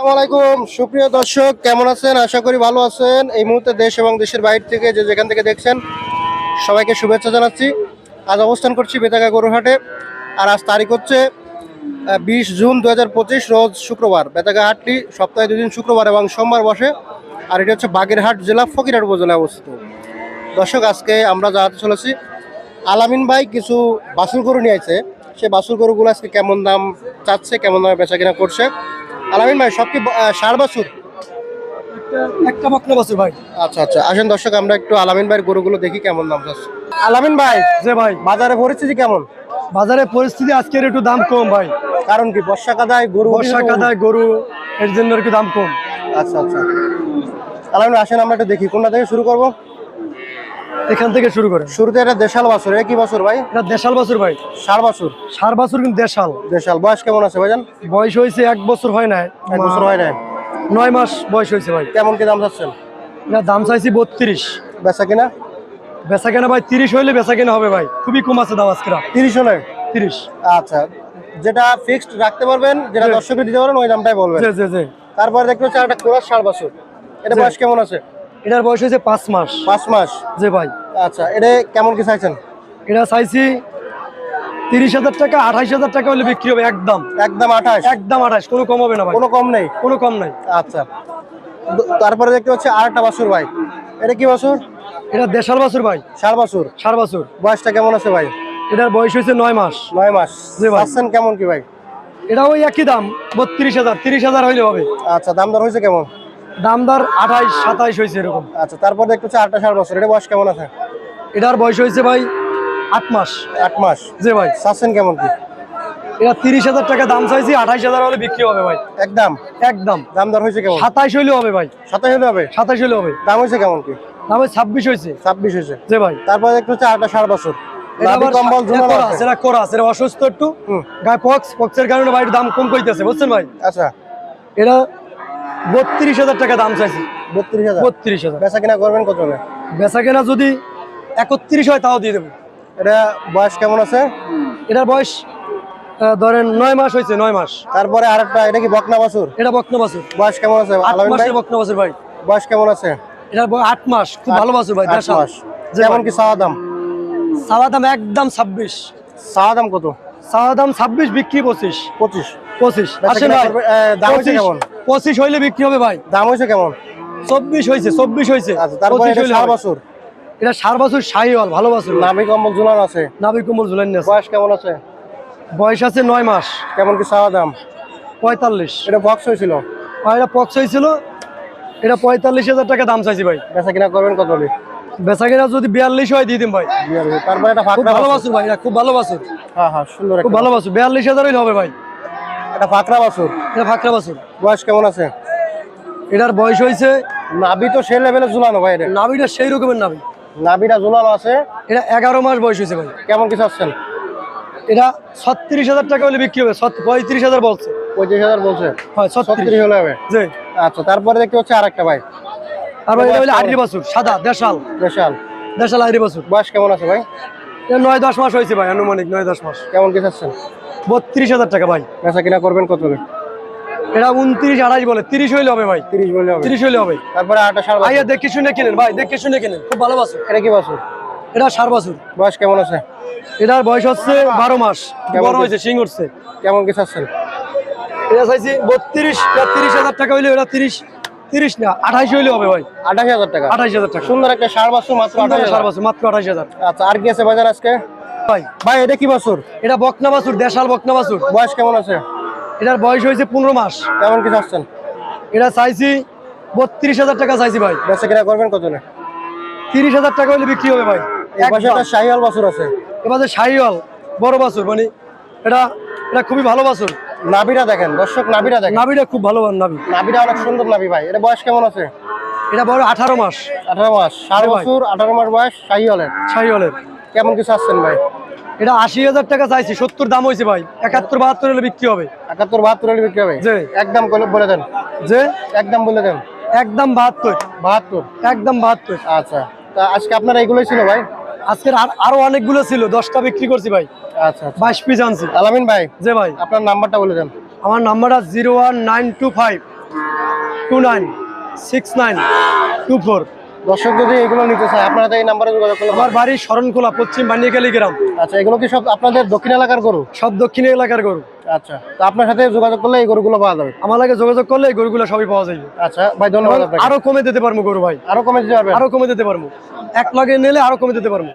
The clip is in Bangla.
আসসালামু আলাইকুম। সুপ্রিয় দর্শক, কেমন আছেন? আশা করি ভালো আছেন। এই মুহূর্তে দেশ এবং দেশের বাইরে থেকে যে যেখান থেকে দেখছেন, সবাইকে শুভেচ্ছা জানাচ্ছি। আজ অবস্থান করছি বেতাগা গরুহাটে আর আজ তারিখ হচ্ছে বিশ জুন দু হাজার পঁচিশ, রোজ শুক্রবার। বেতাগা হাটটি সপ্তাহে দুদিন শুক্রবার এবং সোমবার বসে। আর এটি হচ্ছে বাগেরহাট জেলা ফকিরহাট উপজেলায় অবস্থিত। দর্শক, আজকে আমরা যাতে চলেছি, আলামিন ভাই কিছু বাসুর গরু নিয়েছে সে বাসুর গরুগুলো আজকে কেমন দাম চাচ্ছে, কেমন দামে বেচা কিনা করছে? আলামিন ভাই সব কি ষাঁড় বাছুর? একটা বকনা বছর ভাই। আচ্ছা আচ্ছা আসেন দর্শক আমরা একটু আলামিন ভাইয়ের গরুগুলো দেখি কেমন দাম চাচ্ছে। আলামিন ভাই যে ভাই। বাজারে পরিস্থিতি কেমন? বাজারে পরিস্থিতি আজকের একটু দাম কম ভাই। কারণ কি বর্ষা কাদায় গরু বর্ষা কাদায় গরু এর জন্য একটু দাম কম। আচ্ছা আচ্ছা। আলামিন আসেন আমরা একটু দেখি কোনটা থেকে শুরু করব? এখান থেকে শুরু করে শুরুতে এটা দেশাল বাছুর কি বাছুর ভাই? এটা দেশাল বছর ভাই। ষাঁড় বাছুর। সার বছর কিন্তু দেশাল। দেশাল। বয়স কেমন আছে ভাইজান? বয়স হয়েছে এক বছর হয় নাই। এক বছর হয় না নয় মাস বয়স হয়েছে ভাই। কেমন কি দাম চাচ্ছেন? এটা দাম চাইছি বত্রিশ। বেচা কিনা? বেচা কেনা ভাই তিরিশ হইলে বেচা কেনা হবে ভাই। খুবই কম আছে দাম আজকে তিরিশ হলে? তিরিশ। আচ্ছা যেটা ফিক্সড রাখতে পারবেন যেটা। দর্শকের দিতে পারবেন ওই দামটাই বলবেন। তারপরে দেখতে হচ্ছে একটা কোরাস ষাঁড় বাছুর। এটা বয়স কেমন আছে? এটার বয়স হয়েছে পাঁচ মাস। পাঁচ মাস? যে ভাই। আচ্ছা এটা কেমন কি চাইছেন? এটা চাইছি তিরিশ হাজার টাকা আঠাইশ হাজার টাকা হলে বিক্রি হবে একদম। একদম আঠাশ? একদম আঠাশ কোনো কম হবে না ভাই। কোনো কম নেই? কোনো কম নাই। আচ্ছা। তারপরে দেখতে হচ্ছে আরেকটা বাসুর ভাই। এটা কি বাসুর এটা দেশাল বাসুর ভাই। ষাঁড় বাসুর সার বাসুর বয়সটা কেমন আছে ভাই? এটার বয়স হয়েছে নয় মাস। নয় মাস। জি ভাই। পাচ্ছেন কেমন কি ভাই? এটা ওই একই দাম বত্রিশ হাজার তিরিশ হাজার হইলে হবে। আচ্ছা দাম দর হয়েছে কেমন? দাম দর আঠাইশ সাতাইশ হয়েছে এরকম। আচ্ছা তারপর দেখতে হচ্ছে আটটা ষাঁড় বছর এটা বয়স কেমন আছে? এটার বয়স হয়েছে ভাই আট মাস। আট মাস? যে ভাই। চাচ্ছেন কেমন কি? এটা তিরিশ হাজার টাকা দাম চাইছি আঠাইশ হাজার হলে বিক্রি হবে ভাই। একদম? একদম। দাম দর হয়েছে কেমন? সাতাইশ হইলে হবে ভাই। সাতাশ হলে হবে? সাতাইশ হইলে হবে। দাম হয়েছে কেমন কি? দাম ওই ছাব্বিশ হয়েছে। ছাব্বিশ হয়েছে। যে ভাই। তারপরে দেখতে হচ্ছে আটটা ষাঁড় বছর অসুস্থ একটু। গায়ে পক্স পক্সের কারণে ভাই দাম কম কইতেছে বুঝছেন ভাই? আচ্ছা। এটা বত্রিশ হাজার টাকা দাম চাইছি। বত্রিশ হাজার? বত্রিশ হাজার। বেচা কিনা করবেন কত হবে বেচা কেনা যদি একত্রিশ হয় তাও দিয়ে দেবো। এটা বয়স কেমন আছে? এটার বয়স ধরেন নয় মাস হয়েছে নয় মাস। তারপরে আরেকটা এটা কি বকনা বাছুর? এটা বকনা বাছুর। বয়স কেমন আছে বকনা বাছুর ভাই। বয়স কেমন আছে? এটার আট মাস খুব ভালো বাছুর ভাই আট মাস। যেমন। কি চাওয়া দাম? চাওয়া দাম একদম ছাব্বিশ। চাওয়া দাম কত? চাওয়া দাম ছাব্বিশ বিক্রি পঁচিশ। পঁচিশ। পঁচিশ। আসেন ভাই। দাম কেমন? পঁচিশ হইলে বিক্রি হবে ভাই। দাম হয়েছে কেমন? চব্বিশ হয়েছে চব্বিশ হয়েছে আচ্ছা তারপরে এটা। বাছুর? সার বাছুর শাহিওয়াল ভালো বাছুর। নাভি কম্বল ঝুলানো আছে। নাবি কুমল ঝুলেন বয়স কেমন আছে? বয়স আছে নয় মাস। কেমন কি চাওয়া দাম? পঁয়তাল্লিশ। এটা বক্স হয়েছিল? আর এটা পক্স হয়েছিল এটা পঁয়তাল্লিশ হাজার টাকা দাম চাইছি ভাই। বেচা কিনা করবেন কত বেচা কিনা যদি বিয়াল্লিশ হয় দিয়ে দিন ভাই। তারপরে এটা খুব ভালো বাছুর? বাছুর ভাই এটা খুব ভালো বাছুর। হ্যাঁ হ্যাঁ সুন্দর খুব ভালো বাছুর। বিয়াল্লিশ হাজারই হবে ভাই। এটা ফাঁকড়া বাছুর। এটা ফাঁকরা বাছুর। বয়স কেমন আছে? এটার বয়স হয়েছে নাভি তো সেই লেভেলে ঝুলানো ভাই এটা। নাবিটা সেই রকমের নাবি নাভিটা ঝুলানো আছে। এটা এগারো মাস বয়স হয়েছে ভাই। কেমন কি চাচ্ছেন? এটা ছত্রিশ হাজার টাকা হলে বিক্রি হবে। পঁয়ত্রিশ হাজার বলছে। পঁয়ত্রিশ হাজার বলছে? হয় ছত্রিশ। হলে হবে? জি। আচ্ছা তারপরে দেখতে হচ্ছে ভাই। আর ভাই এটা হলে আইরি বাছুর সাদা দেশাল। বিশাল দেশাল আইরি বাছুর। বয়স কেমন আছে ভাই? নয় দশ মাস হয়েছে ভাই আনুমানিক নয় দশ মাস। কেমন কি চাচ্ছেন? বত্রিশ হাজার টাকা ভাই। বেচা কিনা করবেন কত এটা উনত্রিশ আড়াইশ বলে তিরিশ হইলে হবে ভাই। তিরিশ বলে হবে। তিরিশ হইলে হবে। তারপরে আটটা সার আইয়া দেখে শুনে কিনেন ভাই দেখে শুনে কিনেন। খুব ভালো বাছুর। এটা কি বাছুর? এটা সার বাছুর। বয়স কেমন আছে? এটার বয়স হচ্ছে বারো মাস। বড় হয়েছে সিং উঠছে। কেমন কি চাচ্ছেন? এটা চাইছি বত্রিশ এটা তিরিশ হাজার টাকা হইলে এটা তিরিশ তিরিশ না আঠাইশ হইলে হবে ভাই। আঠাশ হাজার টাকা। আঠাইশ হাজার টাকা। সুন্দর একটা সার বাছুর মাত্র আঠাশ সার হাজার। মাত্র আঠাইশ হাজার। আচ্ছা আর কি আছে বাজার আজকে? ভাই ভাই এটা কি বাছুর? এটা বকনা বাছুর দেশাল বকনা বাছুর। বয়স কেমন আছে? এটার বয়স হয়েছে পনেরো মাস। কেমন কি চাচ্ছেন? এটা চাইছি বত্রিশ হাজার টাকা চাইছি ভাই। বেচা কিনা করবেন কত তিরিশ হাজার টাকা হলে বিক্রি হবে ভাই। শাহিওয়াল বাছুর আছে। এবার শাহিওয়াল বড় বাছুর মানে এটা এটা খুবই ভালো বাছুর। নাভিটা দেখেন দর্শক নাভিটা দেখেন। নাবিটা খুব ভালো নাবি নাভিটা অনেক সুন্দর নাভি ভাই। এটা বয়স কেমন আছে? এটা বড় আঠারো মাস। আঠারো মাস। সাড়ে বছর আঠারো মাস বয়স শাহিওয়ালের। শাহিওয়ালের। কেমন কিছু চাচ্ছেন ভাই? এটা আশি হাজার টাকা চাইছি সত্তর দাম হয়েছে ভাই। একাত্তর বাহাত্তর হলে বিক্রি হবে। একাত্তর বাহাত্তর হলে বিক্রি হবে? জি। একদম বলে বলে দেন। যে একদম বলে দেন। একদম বাহাত্তর। বাহাত্তর? একদম বাহাত্তর। আচ্ছা। তা আজকে আপনার এগুলোই ছিল ভাই? আজকের আর- আরও অনেকগুলো ছিল দশটা বিক্রি করছি ভাই। আচ্ছা আচ্ছা। বাইশ পিস আনছি। আলামিন ভাই যে ভাই। আপনার নাম্বারটা বলে দেন। আমার নাম্বারটা zero one nine two five two nine six nine two four. দর্শক যদি এগুলো নিতে চায় আপনারা এই নাম্বারে যোগাযোগ করলে আমার বাড়ি শরণখোলা পশ্চিম বানিয়াকালী গ্রাম। আচ্ছা এগুলো কি সব আপনাদের দক্ষিণ এলাকার গরু? সব দক্ষিণ এলাকার গরু। আচ্ছা তো আপনার সাথে যোগাযোগ করলে এই গরুগুলো পাওয়া যাবে। আমার লাগে যোগাযোগ করলে এই গরুগুলো সবই পাওয়া যাবে আচ্ছা ভাই ধন্যবাদ আপনাকে। আরও কমে দিতে পারব গরু ভাই। আরও কমে দিতে পারবে আরও কমে দিতে পারব। এক লগে নিলে আরও কমে দিতে পারব।